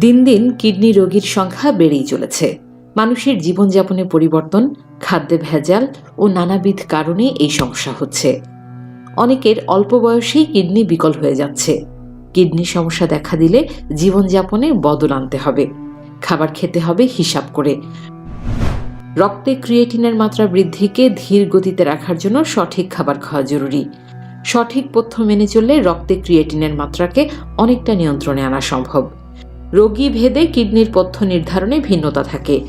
দিন দিন কিডনি রোগীর সংখ্যা বেড়েই চলেছে। মানুষের জীবনযাপনে পরিবর্তন, খাদ্যে ভেজাল ও নানাবিধ কারণে এই সমস্যা হচ্ছে। অনেকের অল্প বয়সেই কিডনি বিকল হয়ে যাচ্ছে। কিডনি সমস্যা দেখা দিলে জীবনযাপনে বদল আনতে হবে। খাবার খেতে হবে হিসাব করে। রক্তে ক্রিয়েটিনের মাত্রা বৃদ্ধিকে ধীর গতিতে রাখার জন্য সঠিক খাবার খাওয়া জরুরি। সঠিক পথ্য মেনে চললে রক্তে ক্রিয়েটিনের মাত্রাকে অনেকটা নিয়ন্ত্রণে আনা সম্ভব। রোগী ভেদে কিডনির পথ্য নির্ধারণে ভিন্নতা থাকে।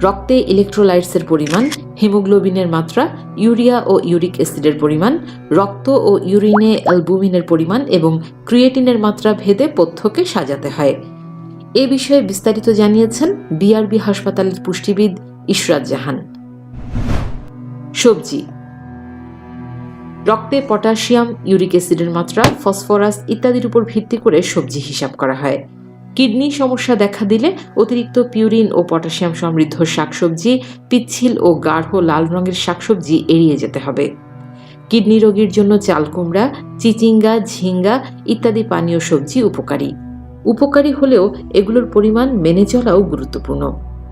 রক্তে ইলেকট্রোলাইটসের পরিমাণ হিমোগ্লোবিনের মাত্রা ইউরিয়া ও ইউরিক অ্যাসিডের পরিমাণ, রক্ত ও ইউরিনে অ্যালবুমিনের পরিমাণ এবং ক্রিয়েটিনের মাত্রা ভেদে পথ্যকে সাজাতে হয়। এ বিষয়ে বিস্তারিত জানিয়েছেন বিআরবি হাসপাতালের পুষ্টিবিদ ইশরাত জাহান। সবজি। রক্তে পটাশিয়াম ইউরিক অ্যাসিডের মাত্রা, ফসফরাস ইত্যাদির উপর ভিত্তি করে সবজি হিসাব করা হয়। কিডনি সমস্যা দেখা দিলে অতিরিক্ত পিউরিন ও পটাশিয়াম সমৃদ্ধ শাকসবজি, পিচ্ছিল ও গাঢ় লাল রঙের শাকসবজি এড়িয়ে যেতে হবে। কিডনি রোগীর জন্য চাল কুমড়া, চিচিঙ্গা, ঝিঙ্গা ইত্যাদি পানীয় সবজি উপকারী। উপকারী হলেও এগুলোর পরিমাণ মেনে চলাও গুরুত্বপূর্ণ।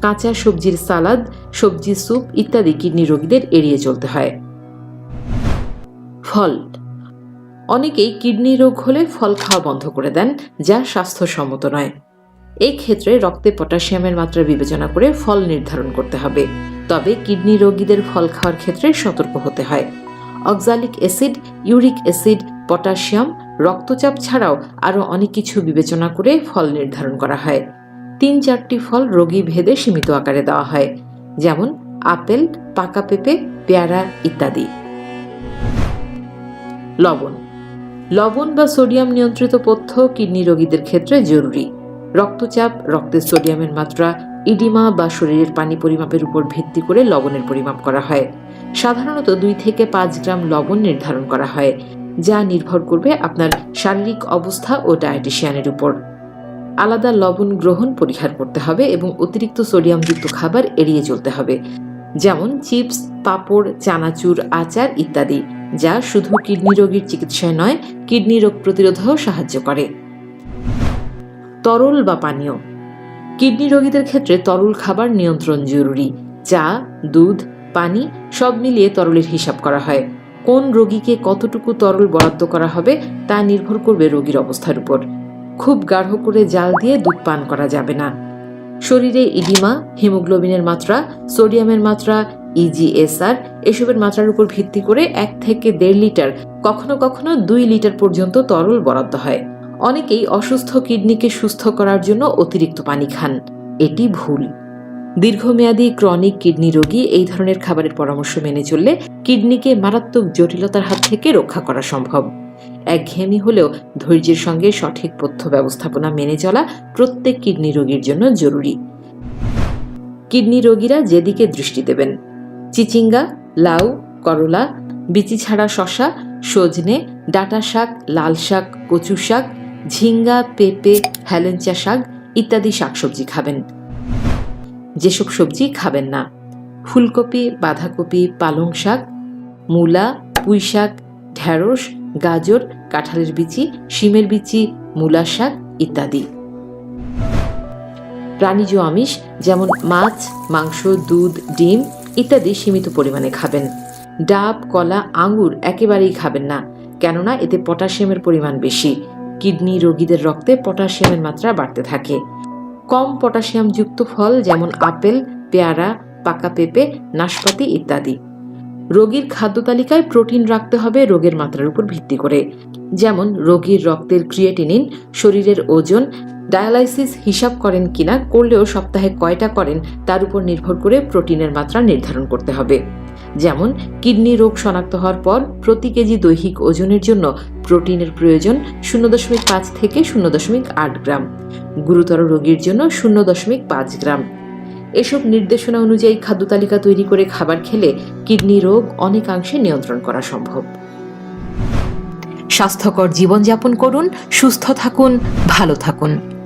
কাঁচা সবজির সালাদ, সবজি স্যুপ ইত্যাদি কিডনি রোগীদের এড়িয়ে চলতে হয়। ফল অনেকেই কিডনি রোগ হলে ফল খাওয়া বন্ধ করে দেন, যা স্বাস্থ্যসম্মত নয়। এই ক্ষেত্রে রক্তে পটাশিয়ামের মাত্রা বিবেচনা করে ফল নির্ধারণ করতে হবে। তবে কিডনি রোগীদের ফল খাওয়ার ক্ষেত্রে সতর্ক হতে হয়। Oxalic acid, uric acid, potassium, রক্তচাপ ছাড়াও আরও অনেক কিছু বিবেচনা করে ফল নির্ধারণ করা হয়। তিন চারটি ফল রোগী ভেদে সীমিত আকারে দেওয়া হয়, যেমন আপেল, পাকা পেঁপে, পেয়ারা ইত্যাদি। লবণ। লবণ বা সোডিয়াম নিয়ন্ত্রিত পথ্য কিডনি রোগীদের ক্ষেত্রে জরুরি। রক্তচাপ রক্তের সোডিয়ামের মাত্রা, ইডিমা বা শরীরের পানি পরিমাপের উপর ভিত্তি করে লবণের পরিমাপ করা হয়। সাধারণত দুই থেকে পাঁচ গ্রাম লবণ নির্ধারণ করা হয়, যা নির্ভর করবে আপনার শারীরিক অবস্থা ও ডায়েটিশিয়ানের উপর। আলাদা লবণ গ্রহণ পরিহার করতে হবে এবং অতিরিক্ত সোডিয়ামযুক্ত খাবার এড়িয়ে চলতে হবে, যেমন চিপস, পাঁপড়, চানাচুর, আচার ইত্যাদি। যা শুধু কিডনি রোগীর চিকিৎসায় নয়, কিডনি রোগ প্রতিরোধেও সাহায্য করে। তরল বা পানীয়। কিডনি রোগীদের ক্ষেত্রে তরল খাবার নিয়ন্ত্রণ জরুরি, চা, দুধ, পানি সব মিলিয়ে তরলের হিসাব করা হয়। কোন রোগীকে কতটুকু তরল বরাদ্দ করা হবে তা নির্ভর করবে রোগীর অবস্থার উপর। খুব গাঢ় করে জাল দিয়ে দুধ পান করা যাবে না। শরীরে ইডিমা, হিমোগ্লোবিনের মাত্রা, সোডিয়ামের মাত্রা ইজিএসআর এসবের মাত্রার উপর ভিত্তি করে এক থেকে দেড় লিটার, কখনো কখনো দুই লিটার পর্যন্ত তরল বরাদ্দ হয়। অনেকেই অসুস্থ কিডনিকে সুস্থ করার জন্য অতিরিক্ত পানি খান। এটি ভুল। দীর্ঘমেয়াদী ক্রনিক কিডনি রোগী এই ধরনের খাবারের পরামর্শ মেনে চললে কিডনিকে মারাত্মক জটিলতার হাত থেকে রক্ষা করা সম্ভব। একঘেয়েমি হলেও ধৈর্যের সঙ্গে সঠিক পথ্য ব্যবস্থাপনা মেনে চলা প্রত্যেক কিডনি রোগীর জন্য জরুরি। কিডনি রোগীরা যেদিকে দৃষ্টি দেবেন। চিচিঙ্গা, লাউ, করলা, বিচি ছাড়া শশা, সজনে, ডাঁটা শাক, লাল শাক, কচু শাক, ঝিঙ্গা, পেঁপে হ্যালেঞ্চা শাক ইত্যাদি শাকসবজি খাবেন। যেসব সবজি খাবেন না। ফুলকপি, বাঁধাকপি, পালং শাক, মূলা, পুঁই শাক ঢ্যাঁড়স গাজর, কাঁঠালের বিচি, শিমের বিচি, মূলা শাক ইত্যাদি। প্রাণীজ আমিষ যেমন মাছ, মাংস, দুধ, ডিম ইত্যাদি সীমিত পরিমাণে খাবেন। ডাব, কলা, আঙ্গুর একেবারেই খাবেন না, কেননা এতে পটাশিয়ামের পরিমাণ বেশি। কিডনি রোগীদের রক্তে পটাশিয়ামের মাত্রা বাড়তে থাকে। কম পটাশিয়ামযুক্ত ফল যেমন আপেল, পেয়ারা, পাকা পেঁপে, নাশপাতি ইত্যাদি। রোগীর খাদ্য তালিকায় প্রোটিন রাখতে হবে রোগের মাত্রার উপর ভিত্তি করে। যেমন, রোগীর রক্তের ক্রিয়েটিনিন, শরীরের ওজন, ডায়ালাইসিস হিসাব করেন কিনা, করলেও সপ্তাহে কয়টা করেন, তার উপর নির্ভর করে প্রোটিনের মাত্রা নির্ধারণ করতে হবে। যেমন, কিডনি রোগ শনাক্ত হওয়ার পর প্রতি কেজি দৈহিক ওজনের জন্য প্রোটিনের প্রয়োজন শূন্য দশমিক পাঁচ থেকে শূন্য দশমিক আট গ্রাম। গুরুতর রোগীর জন্য শূন্য দশমিক পাঁচ গ্রাম। এসব নির্দেশনা অনুযায়ী খাদ্য তালিকা তৈরি করে খাবার খেলে কিডনি রোগ অনেকাংশে নিয়ন্ত্রণ করা সম্ভব। স্বাস্থ্যকর জীবনযাপন করুন, সুস্থ থাকুন, ভালো থাকুন।